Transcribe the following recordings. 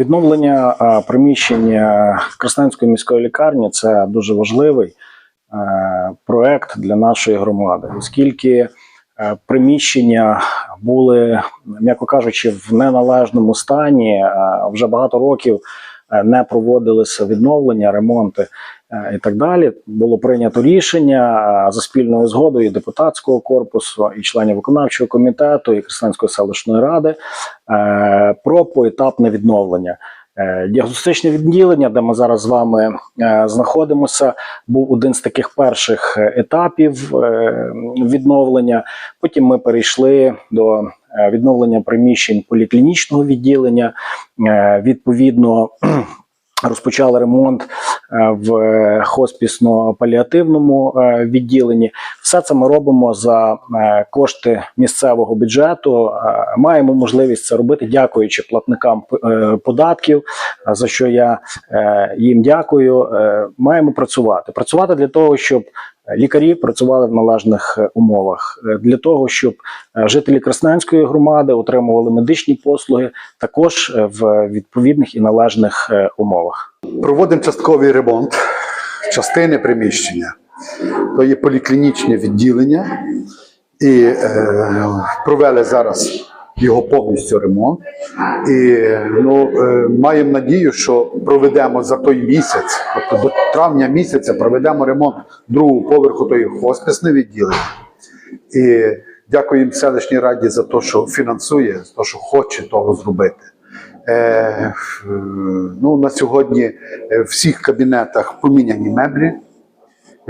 Відновлення приміщення Красненської міської лікарні це дуже важливий е, проект для нашої громади, оскільки е, приміщення були, м'яко кажучи, в неналежному стані. Вже багато років е, не проводилися відновлення, ремонти і так далі. Було прийнято рішення е, за спільною згодою депутатського корпусу і членів виконавчого комітету і Красненської селищної ради е, про поетапне відновлення. Е, Діагностичне відділення, де ми зараз з вами е, знаходимося, був один з таких перших е, етапів е, відновлення. Потім ми перейшли до е, відновлення приміщень поліклінічного відділення. Е, Відповідно, розпочали ремонт е, в хоспісно-паліативному е, відділенні. Все це ми робимо за е, кошти місцевого бюджету. Е, Маємо можливість це робити, дякуючи платникам е, податків, е, за що я е, їм дякую. Е, Маємо працювати. Працювати для того, щоб лікарі працювали в належних е, умовах, Е, для того, щоб е, жителі Красненської громади отримували медичні послуги також в відповідних і належних умовах. Проводимо частковий ремонт частини приміщення. То є поліклінічне відділення, і провели зараз його повністю ремонт. І ну, е, маємо надію, що проведемо за той місяць, тобто до травня місяця, проведемо ремонт другого поверху тої хосписне відділення. І дякуємо селищній раді за те, що фінансує, за те, що хоче того зробити. Е, ну, на сьогодні е, в всіх кабінетах поміняні меблі.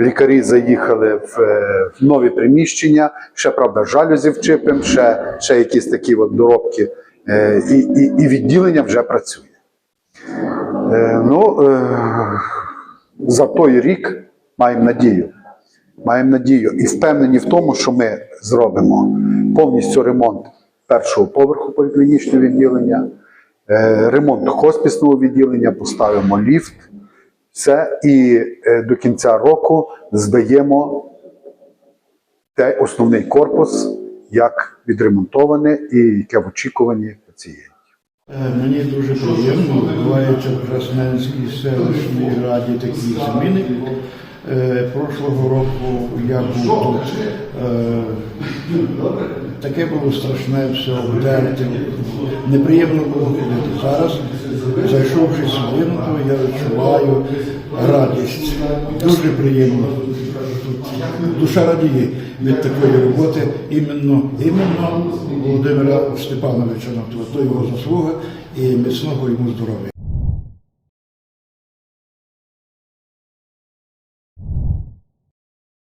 Лікарі заїхали в, е, в нові приміщення, ще правда, жалюзі вчипимо, ще, ще якісь такі от доробки, е, і, і, і відділення вже працює. Е, ну, за той рік маємо надію. Маємо надію і впевнені в тому, що ми зробимо повністю ремонт першого поверху поліклінічного відділення, ремонт хоспісного відділення, поставимо ліфт. Все, і е, до кінця року здаємо той основний корпус, як відремонтоване і яке в очікуванні пацієнтів. Е, Мені дуже приємно, відбувається в Красненській селищній раді такі зміни. Е, Прошлого року я був тут. Е, Таке було страшне все вдерти. Неприємно було ходити. Зараз, зайшовши сюди, ну, то я відчуваю радість. Дуже приємно. Душа радіє від такої роботи іменно, іменно Володимира Степановича. То його заслуга і міцного йому здоров'я.